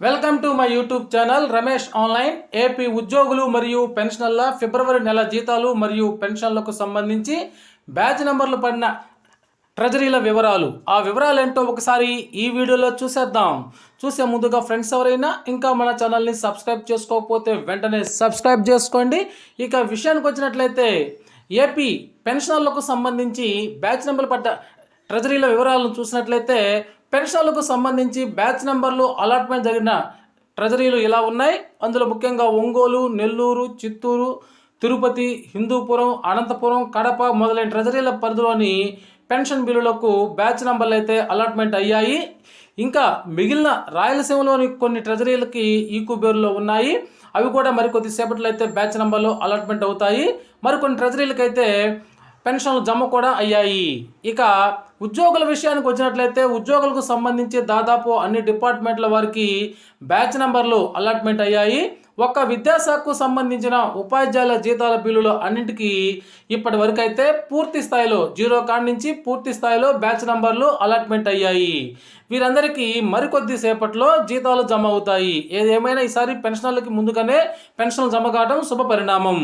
Welcome to my YouTube channel Ramesh online. AP ఉద్యోగులు మరియు పెన్షనర్ల ఫిబ్రవరి నెల జీతాలు మరియు పెన్షన్లకు సంబంధించి బ్యాచ్ నెంబర్లు పడిన ట్రెజరీల వివరాలు. ఆ వివరాలు ఏంటో ఒకసారి ఈ వీడియోలో చూసేద్దాం. చూసే ముందుగా ఫ్రెండ్స్ ఎవరైనా ఇంకా మన ఛానల్ని సబ్స్క్రైబ్ చేసుకోకపోతే వెంటనే సబ్స్క్రైబ్ చేసుకోండి. ఇక విషయానికి వచ్చినట్లయితే ఏపీ పెన్షనర్లకు సంబంధించి బ్యాచ్ నెంబర్లు పడ్డ ట్రెజరీల వివరాలను చూసినట్లయితే పెన్షన్లకు సంబంధించి బ్యాచ్ నెంబర్లు అలాట్మెంట్ జరిగిన ట్రెజరీలు ఇలా ఉన్నాయి. అందులో ముఖ్యంగా ఒంగోలు నెల్లూరు చిత్తూరు తిరుపతి హిందూపురం అనంతపురం కడప మొదలైన ట్రెజరీల పరిధిలోని పెన్షన్ బిల్లులకు బ్యాచ్ నెంబర్లు అయితే అలాట్మెంట్ అయ్యాయి. ఇంకా మిగిలిన రాయలసీమలోని కొన్ని ట్రెజరీలకి ఈ ఉన్నాయి. అవి కూడా మరికొద్ది సేపట్లో అయితే బ్యాచ్ నెంబర్లు అలాట్మెంట్ అవుతాయి. మరికొన్ని ట్రెజరీలకైతే పెన్షన్లు జమ కూడా అయ్యాయి. ఇక ఉద్యోగుల విషయానికి వచ్చినట్లయితే ఉద్యోగులకు సంబంధించి దాదాపు అన్ని డిపార్ట్మెంట్ల వారికి బ్యాచ్ నెంబర్లు అలాట్మెంట్ అయ్యాయి. ఒక్క విద్యాశాఖకు సంబంధించిన ఉపాధ్యాయుల జీతాల బిల్లులు అన్నింటికీ ఇప్పటి వరకు అయితే పూర్తి స్థాయిలో జీరో కాడ్ నుంచి పూర్తి స్థాయిలో బ్యాచ్ నంబర్లు అలాట్మెంట్ అయ్యాయి. వీరందరికీ మరికొద్ది సేపట్లో జీతాలు జమ అవుతాయి. ఏదేమైనా ఈసారి పెన్షనర్లకి ముందుగానే పెన్షన్లు జమ కావడం శుభ పరిణామం